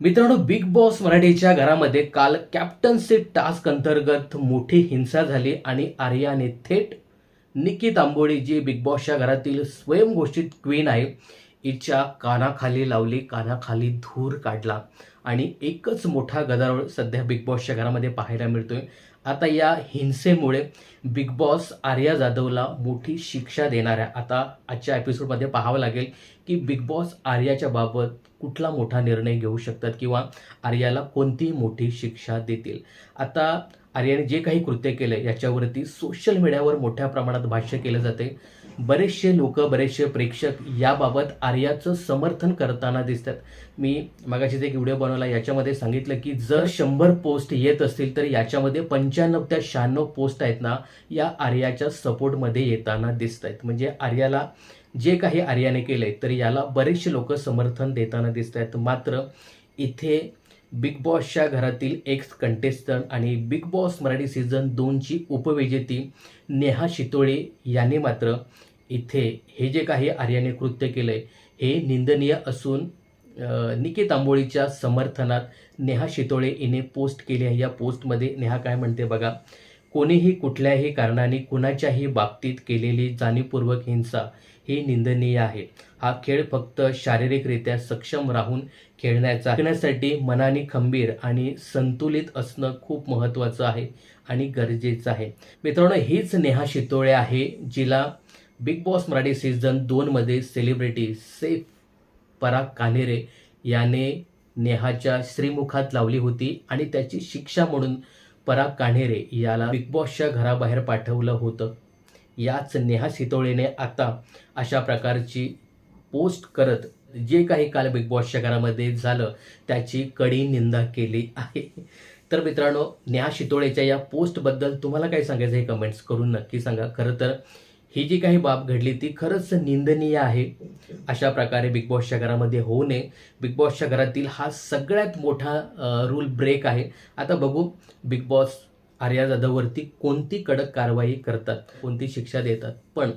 मित्रांनो big boss मराठीच्या घरामध्ये काल कॅप्टन्सी टास्क अंतर्गत मोठी हिंसा झाली आणि आर्याने थेट निकी तांबोळी जी बिग बॉसच्या घरातील स्वयंघोषित क्वीन आहे. हिच्या कानाखाली लावली कानाखाली धूर काढला. आणि एकच मोठा गदारोळ सध्या बिग बॉसच्या घरामध्ये पाहायला मिळतोय. आता या हिंसेमुळे बिग बॉस आर्या जाधवला मोठी शिक्षा देणार आहे आता आजच्या एपिसोडमध्ये पाहावं लागेल की बिग बॉस आर्याच्या बाबत कुठला मोठा निर्णय घेऊ शकतात किंवा आर्याला कोणती मोठी शिक्षा देतील. आता आर्याने जे काही कृत्य केलं याच्यावरती सोशल मीडियावर मोठ्या प्रमाणात भाष्य केलं जाते बरेचसे लोक बरेचसे प्रेक्षक याबाबत आर्याचं समर्थन करताना दिसतात. मी मगाशीच एक व्हिडिओ बनवला याच्यामध्ये सांगितलं की जर शंभर पोस्ट येत असतील तर याच्यामध्ये पंच्याण्णव त्या शहाण्णव पोस्ट आहेत ना या आर्याच्या सपोर्टमध्ये येताना दिसत आहेत म्हणजे आर्याला जे काही आर्याने केलंय तर याला बरेचसे लोक समर्थन देताना दिसत आहेत मात्र इथे बिग बॉसच्या घरातील एक्स कंटेस्टंट आणि बिग बॉस मराठी सीझन दोनची उपविजेती नेहा शितोळे याने मात्र इथे हे जे काही आर्याने कृत्य केलंय हे निंदनीय असून अ, आंबोळीच्या तांबोळीच्या समर्थनात नेहा शितोळे हिने पोस्ट केली आहे. या पोस्टमध्ये नेहा काय म्हणते बघा कोणीही कुठल्याही कारणाने कुणाच्याही बाबतीत केलेली जाणीवपूर्वक हिंसा ही निंदनीय आहे. हा खेळ फक्त शारीरिकरित्या सक्षम राहून खेळण्याचा खेळण्यासाठी मनाने खंबीर आणि संतुलित असणं खूप महत्त्वाचं आहे आणि गरजेचं आहे. मित्रांनो हीच नेहा शितोळे आहे जिला बिग बॉस मराठी सीझन दोनमध्ये सेलिब्रिटी सेफ पराग कान्हेरे याने नेहाच्या श्रीमुखात लावली होती आणि त्याची शिक्षा म्हणून पराग कान्हेरे याला बिग बॉसच्या घराबाहेर पाठवलं होतं. याच नेहा सितोळेने आता अशा प्रकारची पोस्ट करत जे काही काल बिग बॉसच्या घरामध्ये झालं त्याची कडी निंदा केली आहे. तर मित्रांनो नेहा शितोळेच्या या पोस्टबद्दल तुम्हाला काय सांगायचं हे कमेंट्स करून नक्की सांगा. खरं तर ही जी काही बाब घडली ती खरंच निंदनीय आहे. अशा प्रकारे बिग बॉसच्या घरामध्ये होऊ नये. बिग बॉसच्या घरातील हा सगळ्यात मोठा रूल ब्रेक आहे. आता बघू बिग बॉस आर्या जाधववरती कोणती कडक कारवाई करतात कोणती शिक्षा देतात. पण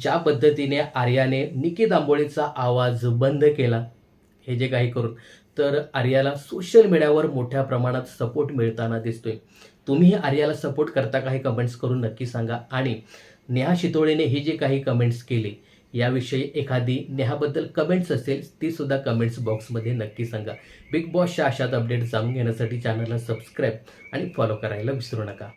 ज्या पद्धतीने आर्याने निकित दांबोळीचा आवाज बंद केला हे जे काही करून तर आर्याला सोशल मीडियावर मोठ्या प्रमाणात सपोर्ट मिळताना दिसतोय. तुम्ही आर्याला सपोर्ट करता का हे कमेंट्स करून नक्की सांगा. आणि नेहा शितोळेने ही जे काही कमेंट्स केली याविषयी एखादी नेहाबद्दल कमेंट्स असेल ती सुद्धा कमेंट्स बॉक्समध्ये नक्की सांगा. बिग बॉसच्या अशात अपडेट जाणून घेण्यासाठी चॅनलला सबस्क्राईब आणि फॉलो करायला विसरू नका.